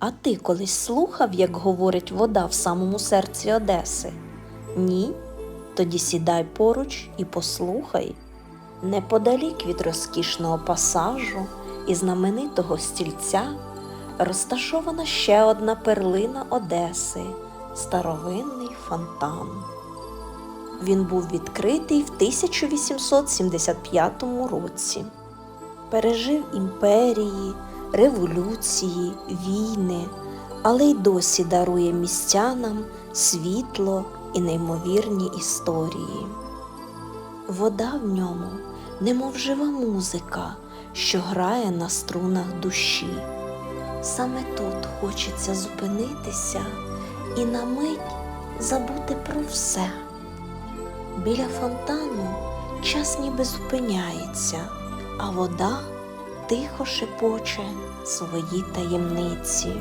А ти колись слухав, як говорить вода в самому серці Одеси? Ні? Тоді сідай поруч і послухай. Неподалік від розкішного пасажу і знаменитого стільця розташована ще одна перлина Одеси старовинний фонтан. Він був відкритий в 1875 році. Пережив імперії, революції, війни, але й досі дарує містянам світло і неймовірні історії. Вода в ньому, немов жива музика, що грає на струнах душі. Саме тут хочеться зупинитися і на мить забути про все. Біля фонтану час ніби зупиняється, а вода тихо шепоче свої таємниці.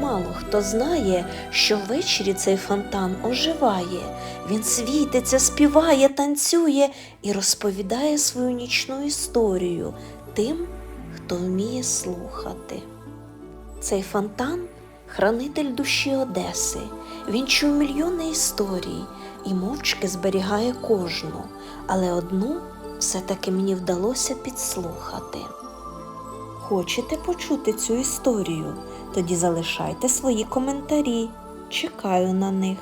Мало хто знає, що ввечері цей фонтан оживає, він світиться, співає, танцює і розповідає свою нічну історію тим, хто вміє слухати. Цей фонтан хранитель душі Одеси. Він чув мільйони історій і мовчки зберігає кожну, але одну все-таки мені вдалося підслухати. Хочете почути цю історію? Тоді залишайте свої коментарі. Чекаю на них.